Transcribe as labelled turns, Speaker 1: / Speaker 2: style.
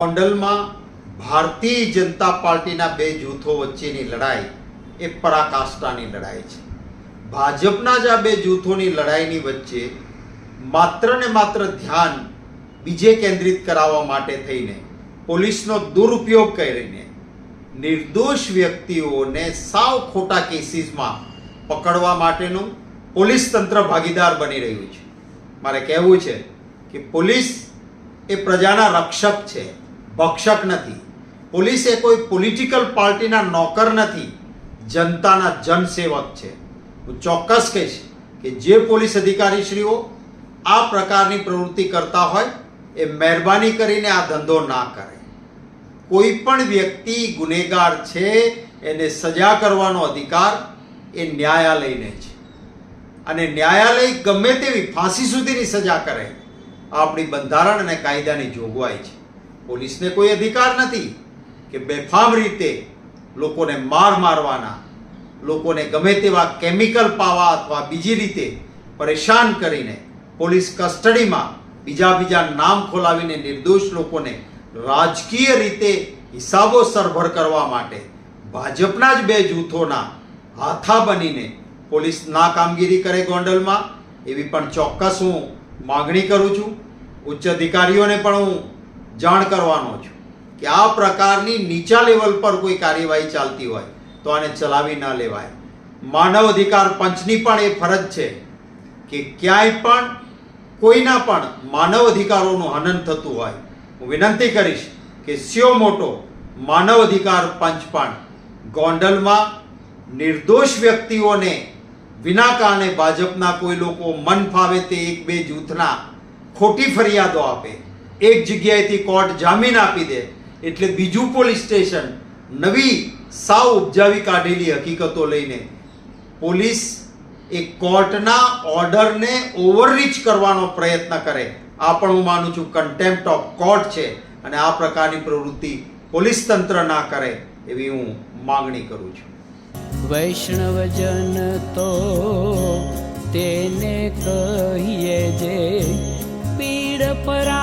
Speaker 1: ગોંડલમાં ભારતીય જનતા પાર્ટીના બે જૂથો વચ્ચેની લડાઈ એ પરાકાષ્ઠાની લડાઈ છે. ભાજપના જ આ બે જૂથોની લડાઈની વચ્ચે માત્ર ને માત્ર ધ્યાન બીજે કેન્દ્રિત કરાવવા માટે થઈને પોલીસનો દુરુપયોગ કરીને નિર્દોષ વ્યક્તિઓને સાવ ખોટા કેસીસમાં પકડવા માટેનું પોલીસ તંત્ર ભાગીદાર બની રહ્યું છે. મારે કહેવું છે કે પોલીસ એ પ્રજાના રક્ષક છે. ભક્ષક નથી. પોલીસ એ કોઈ પોલિટિકલ પાર્ટીના નોકર નથી. જનતાના જનસેવક છે. હું ચોક્કસ કહીશ કે જે પોલીસ અધિકારીશ્રીઓ આ પ્રકારની પ્રવૃત્તિ કરતા હોય, એ મહેરબાની કરીને આ ધંધો ના કરે. કોઈ પણ વ્યક્તિ ગુનેગાર છે, એને સજા કરવાનો અધિકાર એ ન્યાયાલયને છે. અને ન્યાયાલય ગમે તેવી ફાંસી સુધીની સજા કરે, આપણી બંધારણ અને કાયદાની જોગવાઈ છે. પોલીસને કોઈ અધિકાર નથી કે બેફામ રીતે લોકોને માર મારવાના, લોકોને ગમે તેવા કેમિકલ પાવા અથવા બીજી રીતે પરેશાન કરીને પોલીસ કસ્ટડીમાં બીજા બીજા નામ ખોલાવીને નિર્દોષ લોકોને રાજકીય રીતે હિસાબો સરભર કરવા માટે ભાજપના જ બે જૂથોના હાથા બનીને પોલીસ ના કામગીરી કરે ગોંડલમાં. એવી પણ ચોક્કસ હું માગણી કરું છું. ઉચ્ચ અધિકારીઓને પણ હું જાણ કરવાનો છું કે આ પ્રકારની નીચા લેવલ પર કોઈ કાર્યવાહી ચાલતી હોય તો આને ચલાવી ન લેવાય. માનવ અધિકાર પંચની પણ એ ફરજ છે કે ક્યાંય પણ કોઈના પણ માનવ અધિકારોનું હનન થતું હોય, હું વિનંતી કરીશ કે સ્યો મોટો માનવ અધિકાર પંચ પણ ગોંડલમાં નિર્દોષ વ્યક્તિઓને વિના કારણે ભાજપના કોઈ લોકો મન ફાવે તે એક બે જૂથના ખોટી ફરિયાદો આપે. એક જગ્યાએથી કોર્ટ જામીન આપી દે એટલે બીજું પોલીસ સ્ટેશન નવી સાવ ઉપજાવી કાઢેલી હકીકતો લઈને પોલીસ એ કોર્ટના ઓર્ડરને ઓવરરીચ કરવાનો પ્રયત્ન કરે. આ પણ હું માનું છું કન્ટેમ્પ્ટ ઓફ કોર્ટ છે અને આ પ્રકારની પ્રવૃત્તિ પોલીસ તંત્ર ના કરે એવી હું માંગણી કરું છું.
Speaker 2: વૈષ્ણવજન તો તેને કહીએ જે પીડ પરા